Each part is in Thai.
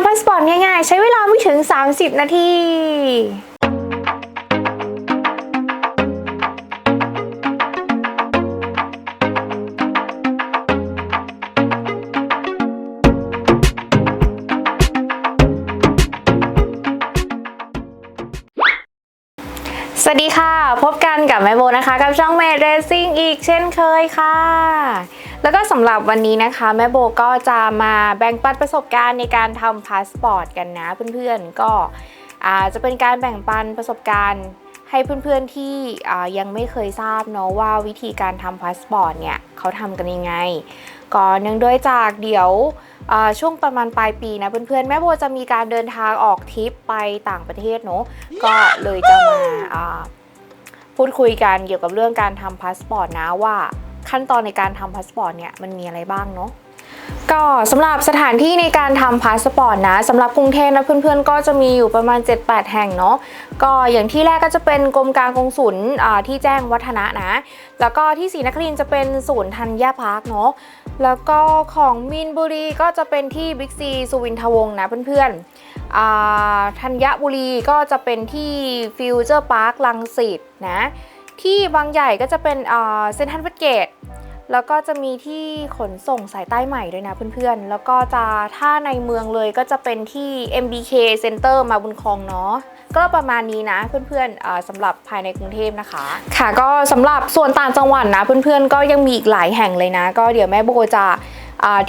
ำพาสปอร์ตง่ายๆ ใช้เวลาไม่ถึง 30 นาที สวัสดีค่ะ พบกันกับแม่โบนะคะ กับช่องเมดเรซิ่งอีกเช่นเคยค่ะ แล้วก็สำหรับวันนี้นะคะ แม่โบก็จะมาแบ่งปันประสบการณ์ในการทำพาสปอร์ตกันนะเพื่อนๆ ก็อาจะเป็นการแบ่งปันประสบการณ์ ให้เพื่อนๆที่อ่ายังไม่เคยทราบเนาะว่าวิธีการทำพาสปอร์ตเนี่ยเขาทำกันยังไงก็เนื่องด้วยจากเดี๋ยวอ่าช่วงประมาณปลายปีนะเพื่อนๆแม่โบจะมีการเดินทางออกทริปไปต่างประเทศเนาะก็เลยจะมาอ่าพูดคุยกันเกี่ยวกับเรื่องการทำพาสปอร์ตนะว่าขั้นตอนในการทำพาสปอร์ตเนี่ยมันมีอะไรบ้างเนาะ ก็สำหรับสถานที่ในการทำพาสปอร์ตนะสำหรับกรุงเทพนะเพื่อนๆ ก็จะมีอยู่ประมาณ 7-8 แห่งเนาะก็อย่างที่แรกก็จะเป็นกรมการกงสุลอ่าที่แจ้งวัฒนะนะ แล้วก็ที่ศรีนครินจะเป็นศูนย์ธัญพาร์คเนาะแล้วก็ของมีนบุรีก็จะเป็นที่บิ๊กซีสุวินทวงศ์นะเพื่อนๆอ่าธัญบุรีก็จะเป็นที่ฟิวเจอร์พาร์คลังสิตนะที่บางใหญ่ก็จะเป็นเซนทันเวสเกต แล้วก็จะมีที่ขนส่งสายใต้ใหม่ด้วยนะเพื่อนๆ แล้วก็จะถ้าในเมืองเลยก็จะเป็นที่ MBK Center มาบุญคลองเนาะก็ประมาณนี้นะเพื่อนๆสำหรับภายในกรุงเทพนะคะ ค่ะก็สำหรับส่วนต่างจังหวัดนะเพื่อนๆก็ยังมีอีกหลายแห่งเลยนะ ก็เดี๋ยวแม่โบจะ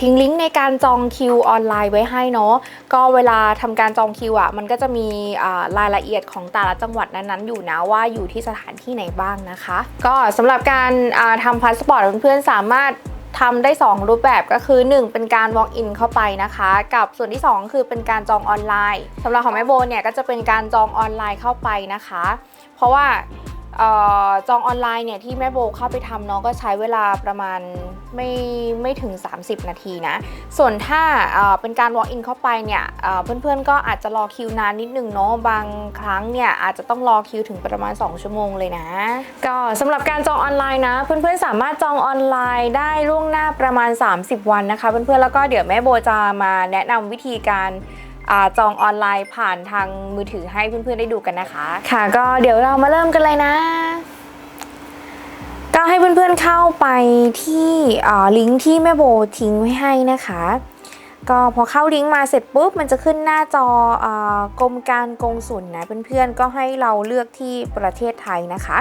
ทิ้งลิงก์ในการจองคิวออนไลน์ไว้ให้เนาะก็เวลาทำการจองคิวอะมันก็จะมีรายละเอียดของแต่ละจังหวัดนั้นๆอยู่นะว่าอยู่ที่สถานที่ไหนบ้างนะคะ ก็สำหรับการอ่าทำพาสปอร์ตเพื่อนๆสามารถทำได้ 2 รูปแบบก็คือ 1 เป็นการ walk in เข้าไปนะคะ กับส่วนที่ 2 คือเป็นการจองออนไลน์สำหรับของแม่โบเนี่ยก็จะเป็นการจองออนไลน์เข้าไปนะคะ เพราะว่า จองออนไลน์เนี่ยที่แม่โบเข้าไปทำเนาะก็ใช้เวลาประมาณไม่ไม่ถึง 30 นาทีนะ ส่วนถ้าเป็นการ walk in เข้าไปเนี่ยเอ่อเพื่อนๆก็อาจจะรอคิวนานนิดนึงเนาะบางครั้งเนี่ยอาจจะต้องรอคิวถึงประมาณ 2 ชั่วโมงเลยนะ ก็สำหรับการจองออนไลน์นะ เพื่อนๆสามารถจองออนไลน์ได้ล่วงหน้าประมาณ 30 วันนะคะ เพื่อนๆแล้วก็เดี๋ยวแม่โบจะมาแนะนำวิธีการ อจองออนไลน์ผ่านทางมือถือให้เพื่อนๆได้ดูกันนะคะ ค่ะก็เดี๋ยวเรามาเริ่มกันเลยนะ ก็ให้เพื่อนๆเข้าไปที่ลิงก์ที่แม่โบทิ้งไว้ให้นะคะก็พอเข้าลิงก์มาเสร็จปุ๊บมันจะขึ้นหน้าจออกรมการกงสุลนะเพื่อนๆก็ให้เราเลือกที่ประเทศไทยนะคะ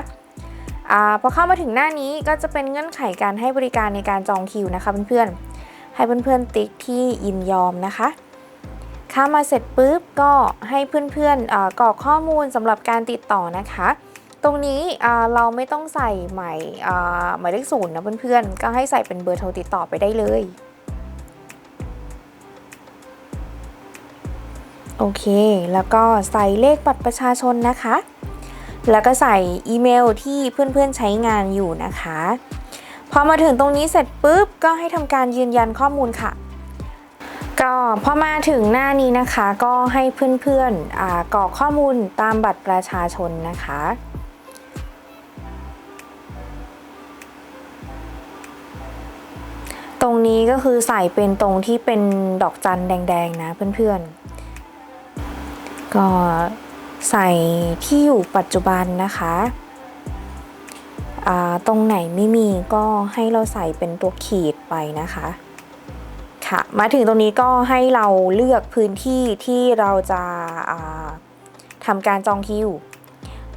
อพอเข้ามาถึงหน้านี้ก็จะเป็นเงื่อนไขการให้บริการในการจองคิวนะคะเพื่อนๆให้เพื่อนๆติ๊กที่ยินยอมนะคะ เข้ามาเสร็จปุ๊บก็ให้เพื่อนๆกรอกข้อมูลสำหรับการติดต่อนะคะ ตรงนี้เราไม่ต้องใส่หมายหมายเลขศูนย์นะเพื่อนๆ ก็ให้ใส่เป็นเบอร์โทรติดต่อไปได้เลยโอเค แล้วก็ใส่เลขบัตรประชาชนนะคะ แล้วก็ใส่อีเมลที่เพื่อนๆใช้งานอยู่นะคะ พอมาถึงตรงนี้เสร็จปุ๊บ ก็ให้ทำการยืนยันข้อมูลค่ะ พอมาถึงหน้านี้นะคะก็ให้เพื่อนๆอ่ากรอกข้อมูลตามบัตรประชาชนนะคะตรงนี้ก็คือใส่เป็นตรงที่เป็นดอกจันแดงๆนะเพื่อนๆ ก็ใส่ที่อยู่ปัจจุบันนะคะตรงไหนไม่มีก็ให้เราใส่เป็นตัวขีดไปนะคะ ค่ะ มาถึงตรงนี้ก็ให้เราเลือกพื้นที่ที่เราจะาทำการจองคิว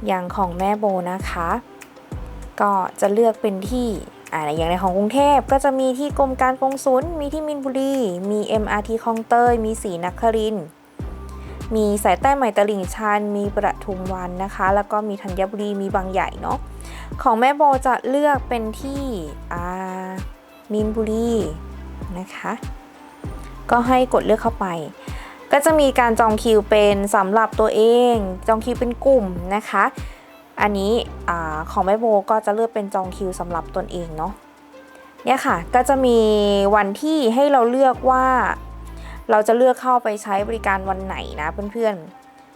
อย่างของแม่โบนะคะ ก็จะเลือกเป็นที่อ่าอย่างในของกรุงเทพก็จะมีที่กรมการกงสุลมีที่มินบุรี มี MRT คลองเตย มีศรีนครินมีสายใต้ใหม่ตลิ่งชัน มีประทุมวันนะคะ แล้วก็มีธัญบุรี มีบางใหญ่เนาะ ของแม่โบจะเลือกเป็นที่มินบุรีนะคะ ก็ให้กดเลือกเข้าไป ก็จะมีการจองคิวเป็นสำหรับตัวเอง จองคิวเป็นกลุ่มนะคะ อันนี้อของแม่โบก็จะเลือกเป็นจองคิวสำหรับตนเองเนาะเนี่ยค่ะก็จะมีวันที่ให้เราเลือกว่า เราจะเลือกเข้าไปใช้บริการวันไหนนะเพื่อน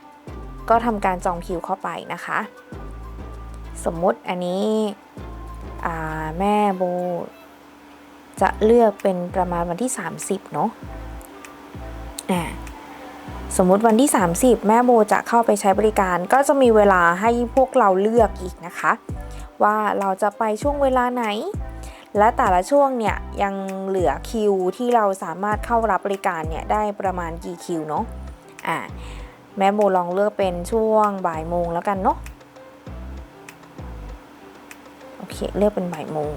ๆ ก็ทำการจองคิวเข้าไปนะคะ สมมุติอันนี้แม่โบ จะเลือกเป็นประมาณวันที่ 30 เนาะอ่าสมมุติวันที่ 30 แม่โบจะเข้าไปใช้บริการ ก็จะมีเวลาให้พวกเราเลือกอีกนะคะ ว่าเราจะไปช่วงเวลาไหน และแต่ละช่วงเนี่ยยังเหลือคิวที่เราสามารถเข้ารับบริการเนี่ยได้ประมาณกี่คิวเนาะอ่าแม่โบลองเลือกเป็นช่วงบ่ายโมงแล้วกันเนาะโอเคเลือกเป็นบ่ายโมง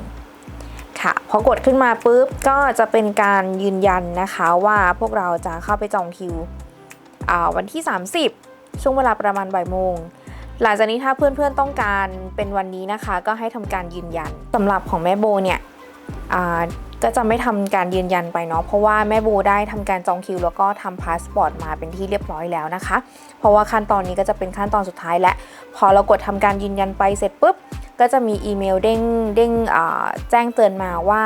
ค่ะ พอกดขึ้นมาปุ๊บก็จะเป็นการยืนยันนะคะว่าพวกเราจะเข้าไปจองคิววันที่ 30 ช่วงเวลาประมาณบ่ายโมงหลังจากนี้ถ้าเพื่อนๆต้องการเป็นวันนี้นะคะ ก็ให้ทำการยืนยันสำหรับของแม่โบเนี่ยก็จะไม่ทำการยืนยันไปเนาะเพราะว่าแม่โบได้ทำการจองคิว แล้วก็ทำพาสปอร์ตมาเป็นที่เรียบร้อยแล้วนะคะ เพราะว่าขั้นตอนนี้ก็จะเป็นขั้นตอนสุดท้ายและ พอเรากดทำการยืนยันไปเสร็จปุ๊บ ก็จะมีอีเมลเด้งเด้งแจ้งเตือนมาว่า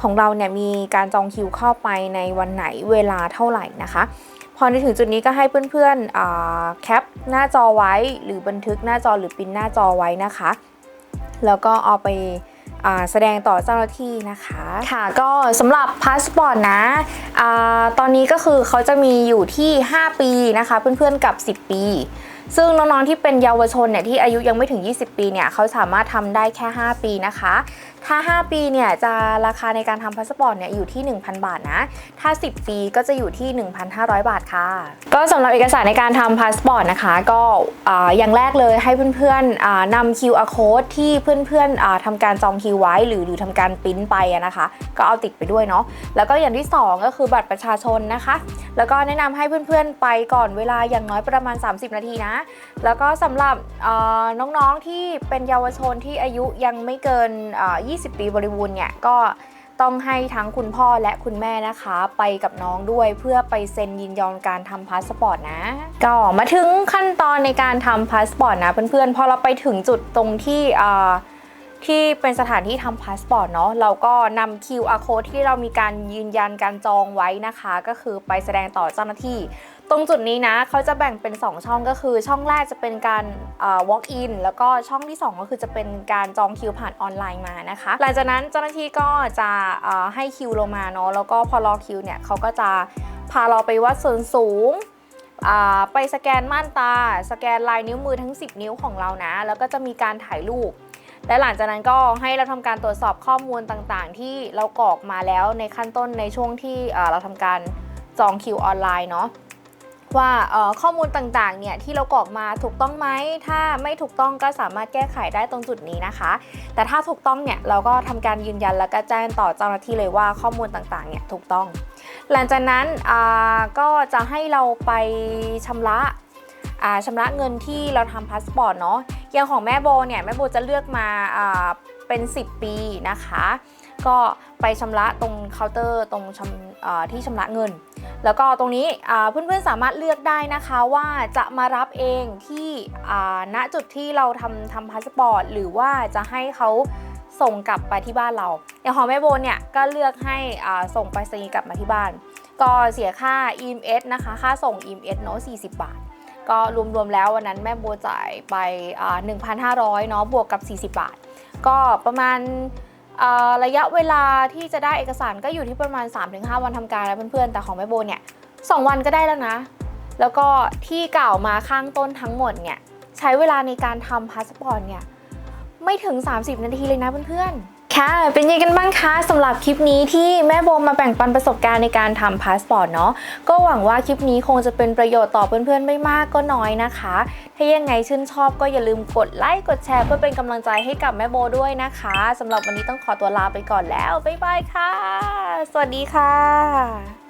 ของเราเนี่ยมีการจองคิวเข้าไปในวันไหนเวลาเท่าไหร่นะคะ พอในถึงจุดนี้ก็ให้เพื่อนๆอ่าแคปหน้าจอไว้หรือบันทึกหน้าจอหรือปิ้นหน้าจอไว้นะคะ แล้วก็เอาไปแสดงต่อเจ้าหน้าที่นะคะ ค่ะก็สำหรับพาสปอร์ตนะอตอนนี้ก็คือเขาจะมีอยู่ที่ 5 ปีนะคะ เพื่อนๆกับ 10 ปี ซึ่งน้องๆที่เป็นเยาวชนเนี่ยที่อายุยังไม่ถึง 20 ปีเนี่ยเขาสามารถทำได้แค่ 5 ปีนะคะ ถ้า 5 ปีเนี่ยจะราคาในการทำพาสปอร์ตเนี่ยอยู่ที่ 1,000 บาทนะ ถ้า 10 ปีก็จะอยู่ที่ 1,500 บาทค่ะ ก็สำหรับเอกสารในการทำพาสปอร์ตนะคะ ก็อย่างแรกเลยให้เพื่อนๆนำ QR code ที่เพื่อนๆทำการจองคิวไว้ หรือหรือทำการปริ้นไปนะคะ ก็เอาติดไปด้วยเนาะแล้วก็อย่างที่ 2 ก็คือบัตรประชาชนนะคะ แล้วก็แนะนำให้เพื่อนๆไปก่อนเวลาอย่างน้อยประมาณ 30 นาทีนะแล้วก็สำหรับน้องๆที่เป็นเยาวชนที่อายุยังไม่เกิน 20 ปีบริบูรณ์เนี่ยก็ต้องให้ทั้งคุณพ่อและคุณแม่นะคะ ไปกับน้องด้วยเพื่อไปเซ็นยินยอมการทำพาสปอร์ตนะ ก็มาถึงขั้นตอนในการทำพาสปอร์ตนะเพื่อนๆพอเราไปถึงจุดตรงที่ที่เป็นสถานที่ทำพาสปอร์ตเนาะเราก็นำ QR code ที่เรามีการยืนยันการจองไว้นะคะ ก็คือไปแสดงต่อเจ้าหน้าที่ ตรงจุดนี้นะเขาจะแบ่งเป็น 2 ช่องก็คือช่องแรกจะเป็นการ walk in แล้วก็ช่องที่ 2 ก็คือจะเป็นการจองคิวผ่านออนไลน์มานะคะ หลังจากนั้นเจ้าหน้าที่ก็จะให้คิวลงมาเนาะแล้วก็พอรอคิวเนี่ยเขาก็จะพาเราไปวัดส่วนสูงไปสแกนม่านตา สแกนลายนิ้วมือทั้ง 10 นิ้วของเรานะ แล้วก็จะมีการถ่ายรูป และหลังจากนั้นก็ให้เราทำการตรวจสอบข้อมูลต่างๆ ที่เรากรอกมาแล้วในขั้นต้นในช่วงที่เอ่อเราทำการจองคิวออนไลน์เนาะ ว่าข้อมูลต่างๆเนี่ยที่เรากรอกมาถูกต้องไหมถ้าไม่ถูกต้องก็สามารถแก้ไขได้ตรงจุดนี้นะคะ แต่ถ้าถูกต้องเนี่ยเราก็ทำการยืนยันแล้วก็แจ้งต่อเจ้าหน้าที่เลยว่าข้อมูลต่างๆเนี่ยถูกต้อง หลังจากนั้นก็จะให้เราไปชำระอ่าชำระเงินที่เราทำพาสปอร์ตเนาะอย่างของแม่โบเนี่ยแม่โบจะเลือกมาเป็น 10 ปีนะคะ ก็ไปชำระตรงเคาน์เตอร์ตรงที่ชำระเงิน แล้วก็ตรงนี้เพื่อนๆสามารถเลือกได้นะคะว่าจะมารับเองที่ณจุดที่เราทำทำพาสปอร์ตหรือว่าจะให้เขาส่งกลับไปที่บ้านเราอย่างของแม่โบเนี่ยก็เลือกให้ส่งไปรษณีย์กลับมาที่บ้าน ก็เสียค่า EMS นะคะ ค่าส่ง EMS เนาะ40 บาท ก็รวมๆแล้ววันนั้นแม่โบจ่ายไปอ่า1,500เนาะบวกกับ 40 บาท ก็ประมาณ ระยะเวลาที่จะได้เอกสารก็อยู่ที่ประมาณ 3-5 วันทำการแล้วเพื่อนๆ แต่ของแม่โบเนี่ยสวันก็ได้แล้วนะ แล้วก็ที่กล่าวมาข้างต้นทั้งหมดเนี่ยใช้เวลาในการทำพาสปอร์ตเนี่ยไม่ถึง 30 นาทีเลยนะเพื่อนๆ ค่ะ เป็นยังไงกันบ้างคะสำหรับคลิปนี้ที่แม่โบมาแบ่งปันประสบการณ์ในการทำพาสปอร์ตเนาะก็หวังว่าคลิปนี้คงจะเป็นประโยชน์ต่อเพื่อนๆ ไม่มากก็น้อยนะคะ ถ้ายังไงชื่นชอบก็อย่าลืมกดไลค์กดแชร์เพื่อเป็นกำลังใจให้กับแม่โบด้วยนะคะสำหรับวันนี้ต้องขอตัวลาไปก่อนแล้วบ๊ายบายค่ะ สวัสดีค่ะ